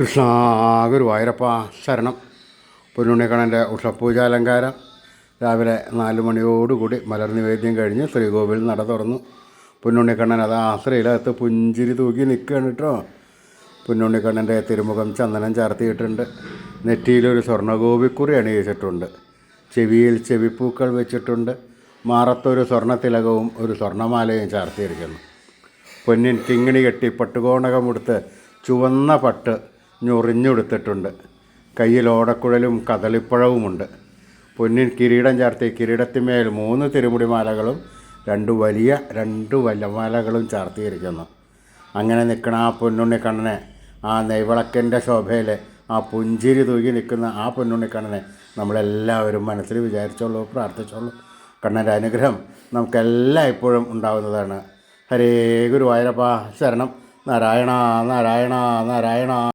കൃഷ്ണ ഗുരുവായൂരപ്പ ശരണം. പൊന്നുണ്ണിക്കണ്ണന്റെ ഉഷപൂജാലങ്കാരം. രാവിലെ നാല് മണിയോടുകൂടി മലർ നിവേദ്യം കഴിഞ്ഞ് ശ്രീകോവിൽ നട തുറന്നു. പൊന്നുണ്ണിക്കണ്ണൻ അത് ആശ്രയിലകത്ത് പുഞ്ചിരി തൂക്കി നിൽക്കുകയാണ് കേട്ടോ. പൊന്നുണ്ണിക്കണ്ണന്റെ തിരുമുഖം ചന്ദനം ചാർത്തിയിട്ടുണ്ട്. നെറ്റിയിലൊരു സ്വർണഗോപിക്കുറി അണിയിച്ചിട്ടുണ്ട്. ചെവിയിൽ ചെവിപ്പൂക്കൾ വെച്ചിട്ടുണ്ട്. മാറത്തൊരു സ്വർണത്തിലകവും ഒരു സ്വർണമാലയും ചാർത്തിയിരിക്കുന്നു. പൊന്നിൻ കിങ്ങിണി കെട്ടി പട്ടുകോണകമെടുത്ത് ചുവന്ന പട്ട് ഞൊറിഞ്ഞെടുത്തിട്ടുണ്ട്. കയ്യിൽ ഓടക്കുഴലും കദളിപ്പഴവുമുണ്ട്. പൊന്നിൻ കിരീടം ചാർത്തി കിരീടത്തിന്മേൽ മൂന്ന് തിരുമുടി മാലകളും രണ്ട് വലിയ രണ്ട് വല്ലമാലകളും ചാർത്തിയിരിക്കുന്നു. അങ്ങനെ നിൽക്കുന്ന ആ പൊന്നുണ്ണി കണ്ണനെ ആ നെയ്വിളക്കിന്റെ ശോഭയിൽ ആ പുഞ്ചിരി തൂകി നിൽക്കുന്ന ആ പൊന്നുണ്ണി കണ്ണനെ നമ്മളെല്ലാവരും മനസ്സിൽ വിചാരിച്ചോളൂ പ്രാർത്ഥിച്ചോളൂ. കണ്ണന്റെ അനുഗ്രഹം നമുക്കെല്ലാം ഇപ്പോഴും ഉണ്ടാകുന്നതാണ് ഹരേ ഗുരുവായൂരപ്പ ശരണം. നാരായണ നാരായണ നാരായണ.